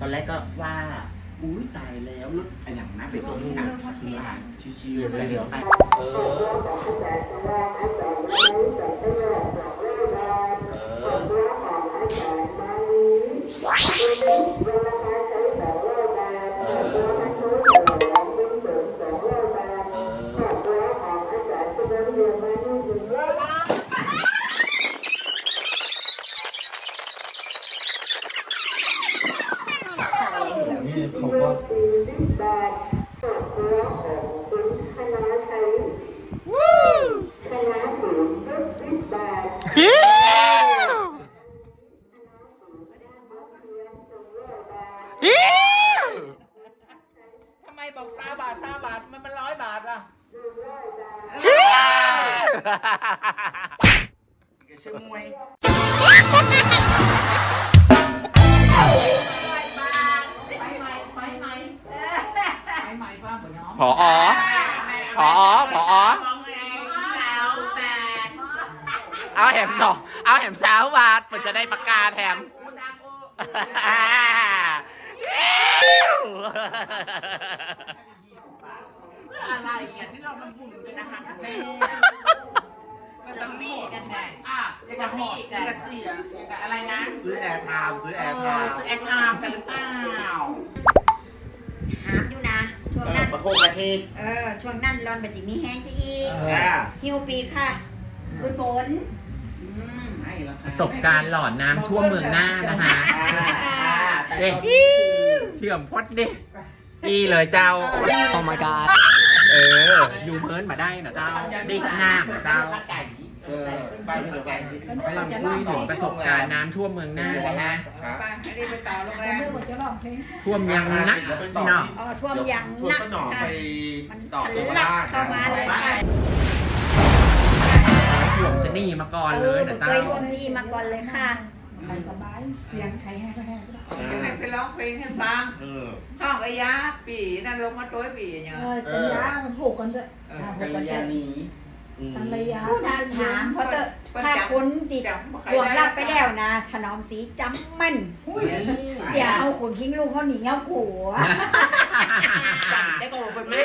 ตอนแรกก็ว่า อุ้ยตายแล้วรถอะไรอย่างนั้นไปจนหนักคือลานชิวๆไปเดี๋ยวไปเออ ทำไมบอกซาบาทซาบาทมันมันร้อยบาทอะชื่อมวยไปใหมไปใหมไปใหม่บ้างบ่น้องผอผอผอมองแรงสาวแตก เอาแหมสองเอาแหมสาวบาทมันจะได้ประกาศแถมอูดังอูอะไรเนี่ยนี่เราทำบุญด้วยนะคะแม่เราต้องมีกันแน่อะอยากจะหอดอยากจะเสียอยากจะอะไรนะ ซื้อแอร์ไทม์ซื้อแอเอร์ไทอม์ซื้อแอร์ไทม์กันหรือเปล่าหามอยู่นะช่วงเออนั้นประโคมประเทศเออช่วงนั้นร้อนบัจิมีแห้งจะอีกอ่าฮิวปีค่ะคุณฝน ประสบการณ์หลอนน้ำท่วมเมืองหน้านะคะอ่าอ่าแต่เอ๊ะก็เชื่อมพดดิดีเลยเจ้า โอ้ my god เออ อยู่เพิร์นมาได้นะเจ้าดิหน้านะเจ้าเออไปไม่ถึงไก่กำลังคุยถึงประสบการณ์น้ำท่วมเมืองหน้านะฮะไปอันนี้ไปต่อโรงแรมท่วมยังนักเดี๋ยวไปพี่ต่อน้องอ๋อท่วมยังชวนนักป้าหนอมค่ะไปมันต่อทะเยาวลักราชเข้ามาเลย ค่ะท่วมจะหนีมาก่อนเอเลอยนะเคเจ้ายท่วมที่มาก่อนเลยค่ะสบายเสียงใครให้ก็ให้ก็ได้เอให้อไปร้องเพลงให้ฟังเออห้องไอ้ยาปีนั่นลงมาตัวปีอย่างเงี้ยเออเป็นยามันผูกกันด้วยเอออ่ากัผูกลกันยาด้วยณีกันระยะผู้นานถามเพราะเตอะถ้าคนติดหลวงรับไปแล้วนะ ถนอมสีจำแมันอย่าเอาขนทิ้งลูกเขาหนีเอาผัวจับได้ก็บอกเป็นแม่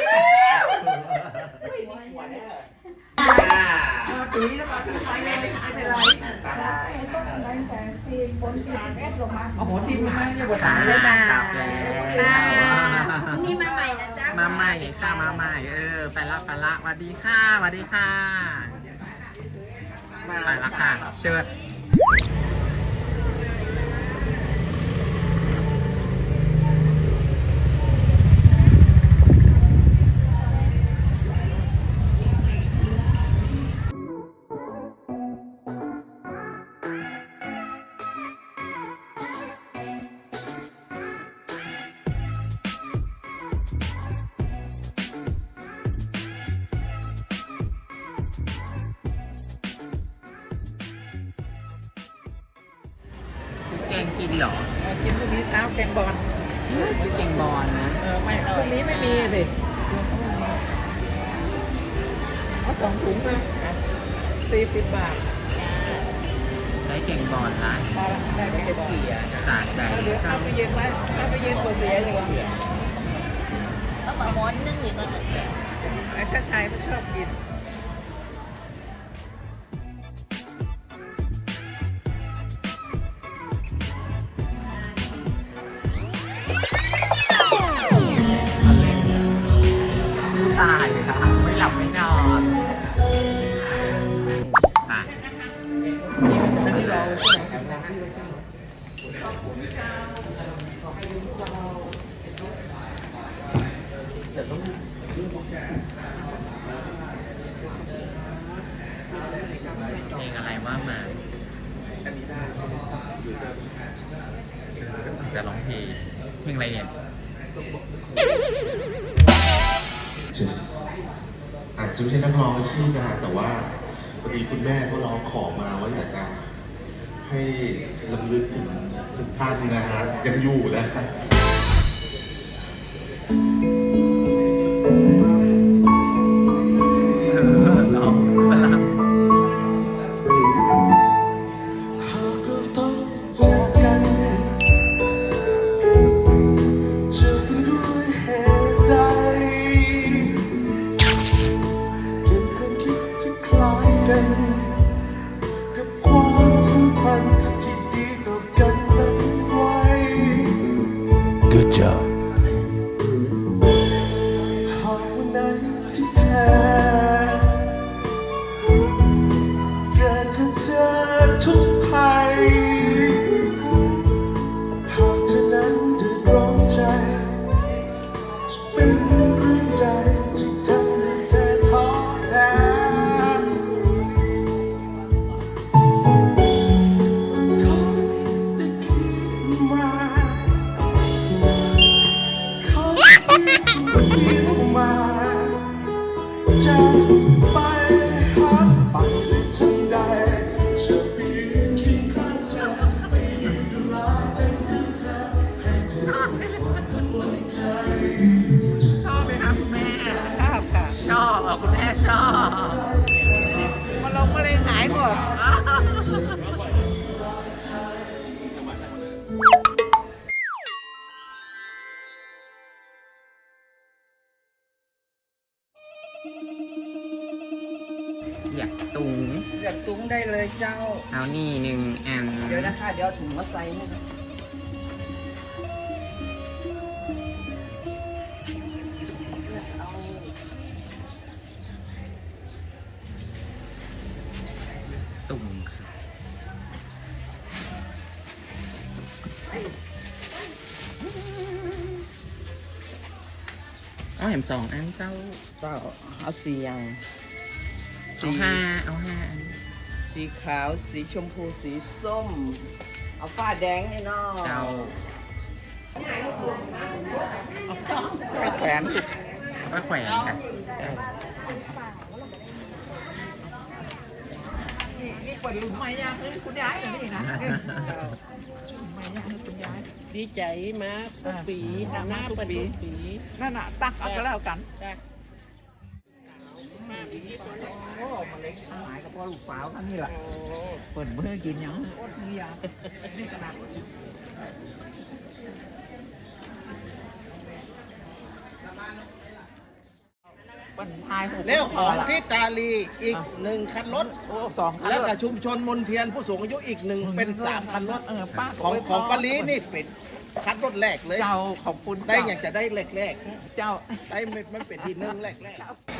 อ่าเออปีแล้วก็ที่ไปเลยไม่เป็นไรตาได้ต้นนั้นแต่สี่บนสี่เอสลงมาโอ้โหที่มาเนี่ยบทค่ายบายกลับแล้วค่ะนี่มาใหม่นะจ๊ะมาใหม่ค่ะมาใหม่เออไปละไปละสวัสดีค่ะสวัสดีค่ะไปละค่ะเชิญ กงกินเหรอกินพรุ่งนี้เช้าแกงบอลซื้อแกงบอลนะเออไม่พรุ่งนี้ไม่มีสิเอาสองถุงเลยสี่สิบบาทได้แกงบอลละพอละได้แกงบอลสาใจเอาเดี๋ยวเจ้าเอาไปเย็นไว้เอาไปเย็นกว่าเสียอยู่แล้วก็ม้อนนึงหรือก็ไอ้ชาชัยมันชอบกิน จะร้องเพลงเพลงอะไรเนี่ย Just อาจจะไม่ใช่นักร้องชื่อนะแต่ว่าพอดีคุณแม่เขาร้องขอมาว่าอยากจะให้ลำลึกถึงถึงท่านนะฮะยังอยู่นะ เกิ ดอยากตุง เลือกตุ้งได้เลยเจ้า เอานี่หนึ่งอัน เดี๋ยวนะคะ เดี๋ยวเอาถุงมาใส่นี่นะ แหมสองอันเจ้าเจ้าเอาสีอย่างเอาห้าเอาห้าอันสีขาวสีชมพูสีส้ม เอาฟ้าแดงนี่เนาะเจ้าไปแขวนก็แขวนค่ะ นี่นี่ เปิดหลุมไม้ย่างให้คุณยายเหรนี่นะไม้ย่างให้คุณยาย ดีใจมากทุกปีอ่าหน้าป็นปีทุกปี นั่นน่ะตักเอาก็แล้วกันจ้ะโอ้มาเล็กทั้งหลายกับพ่อลูกสาวทั้งนี้แหละเปิดเบื่อกินยังอดมือยานี่ขนาด ปันทายหกแล้วของที่ตาลีอีกหนึ่งคันรถ โอ้สองคันแล้วรกับถชุมชนมนเทียนผู้สูงอายุอีกหนึ่งเป็นสามคันรถเออป้าของโยของพ่ปาลีนี่เป็นคันรถแรกเลย เจ้าขอบคุณได้เจ้อยากจะได้แรกแรกเจ้าๆได้ไม่มันเป็นที่หนึ่งแรกแรกๆไป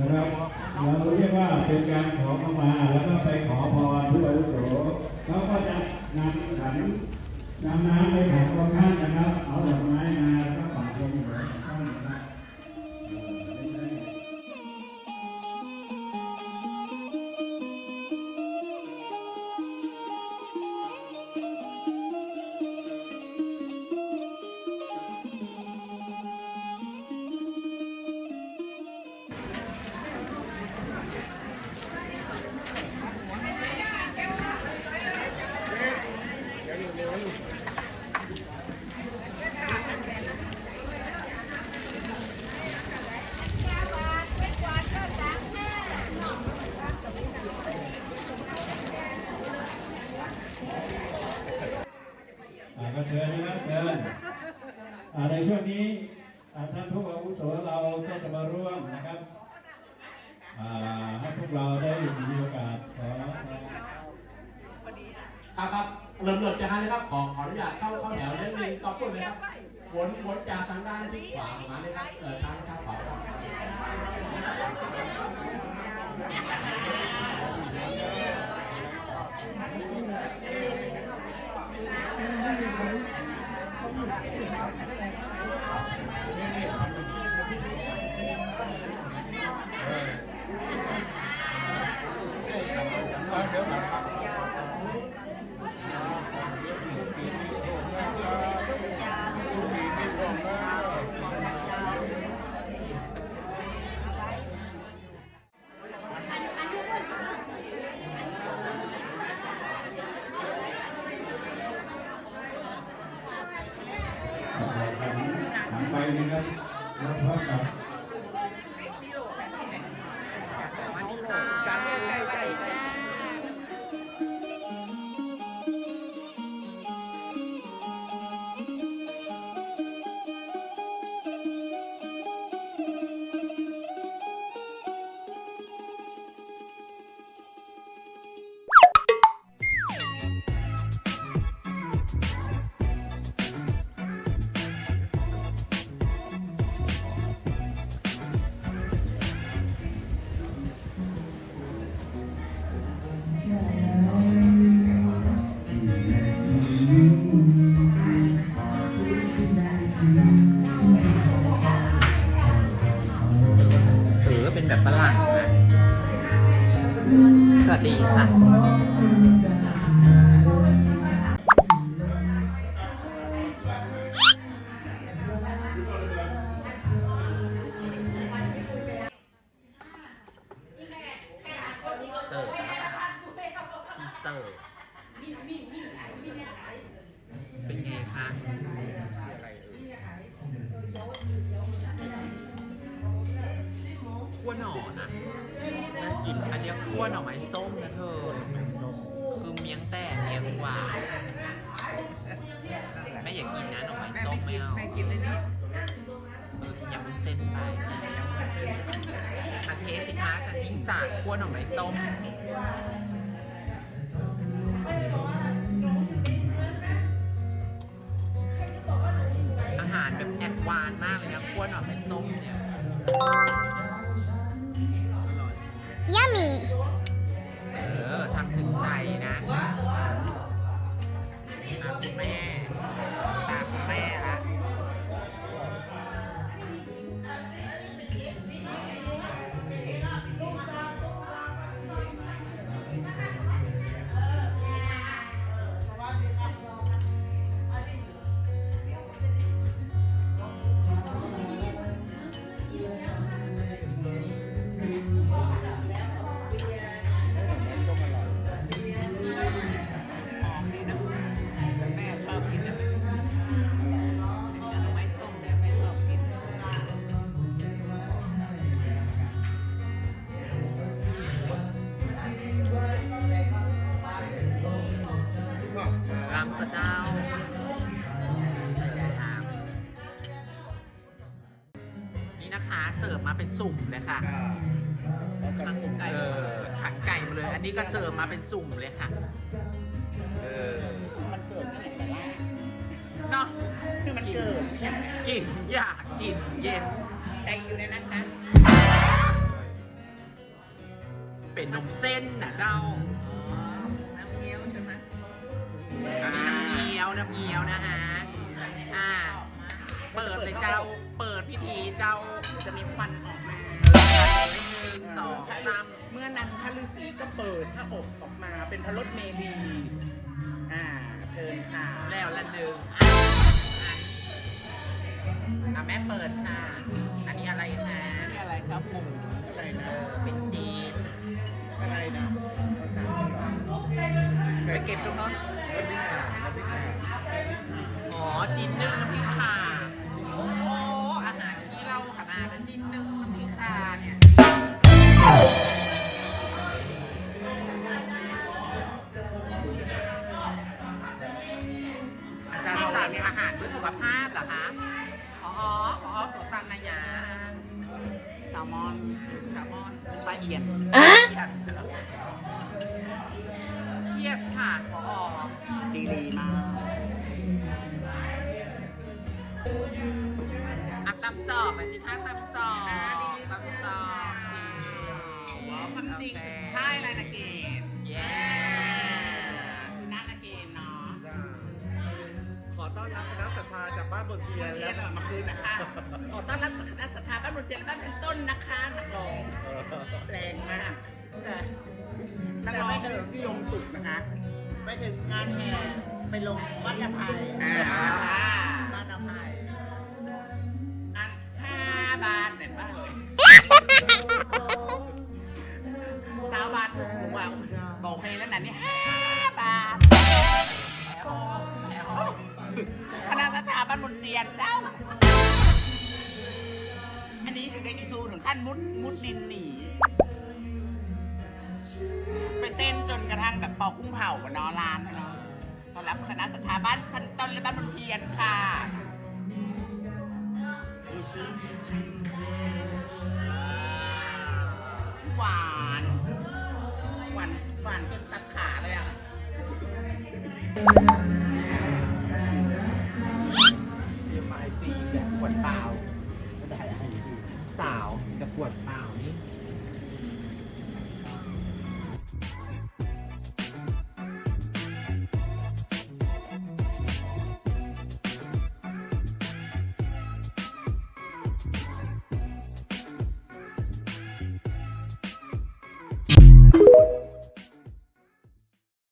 นะครับเราเรียกว่าเป็นการขอเข้ามาแล้วก็ไปขอพรผู้อาวุโสเขาก็จะนำขันนำน้ำไปขันของท่านนะครับ เอาดอกไม้มาแล้วก็ปักลงหัวของท่านนะครับ เริ่มเริ่มจากอะไรครับ ขอขออนุญาตเข้าเข้าแถวนิดนึงต่อพุ่นเลยครับผลผลจากทางด้านที่ขวามาเลยครับเออทางทางขวาครับเดี๋ยว เป็นไงคะขั้วหน่อนะน่ากิน อันเนี้ขั้วหน่อไม้ส้มนะเธอ คือเมียงแต่เมียงหวานแม่อย่ากินนะหน่อไม้ส้มไม่เอาแม่กินได้นี่เอออย่ามุนเส้นไปอาเทสสิคะจะทิ้งสากขั้วหน่อไม้ส้ม หวานมากเลยนะขั้วหน่อไม้ส้มเนี่ย เสิร์ฟมาเป็นสุ่มเลยค่ะแล้วก็สุ่มไก่เออขังไก่มาเลย อันนี้ก็เสิร์ฟมาเป็นสุ่มเลยค่ะเออมันเกิดที่ไหนแต่ละเนาะคือมันเกิดใช่ไหมกินอยากกินเย็นแต่อยู่ในนั้นนะเป็นนมเส้นนะเจ้าน้ำเงี้ยวใช่ไหมอันนี้น้ำเงี้ยวน้ำเงี้ยวนะฮะอ่า เปิดเลยเจ้า เปิดพิธีเจ้าจะมีควันออกมาเออหนึ่งสองสามเมื่อนั้นพระฤาษีก็เปิดพระอบออกมาเป็นพระรถเมลีอ่าเชิญค่ะ แล้วละหนึ่งอะอันอะแม่เปิดค่ะ อันนี้อะไรคะนี่อะไรครับหมูอะไรเอนะอเป็นจีนอะไรนะไปเก็บตรงนั้นอ๋อจีนนึ่งน้ำพริกข่า ข่าเนี่ย อาจารย์สั่งอาหารเพื่อสุขภาพเหรอคะอ๋ออ๋อตัวสั่งนะยาแซลมอนแซลมอนปลาเอียนเชียสค่ะพอดีดีๆมากอักตำจอบไปสิคะตำจอ ความจริงใช่อะไรนะเกมเย้ชนะนะเกมเนาะขอต้อนรับคณะศรัทธาจากบ้านบนเทียนเรียนออกมาคืนนะคะ ขอต้อนรับคณะสถาบันบนเจริญบ้านเป็นต้นนะคะนักร้องแรงมากนักร้องคือพี่ยงสุดนะคะ ไปถึงงานแห่ไปลงวัดอภัยวัดอภั บาทผมว่าบอกเพลงแล้วนะนี่ห้าบาทคณะสถาบันบนเตียนเจ้าได้อีซูถึงขั้นมุดมุดดินหนีไปเต้นจนกระทั่งแบบปอกุ้งเผากับนอร้านเนาะต้อนรับคณะสถาบันพันต้นและบ้านมันเพียนค่ะหวาน หวานหวานจนตัดขาเลยอะ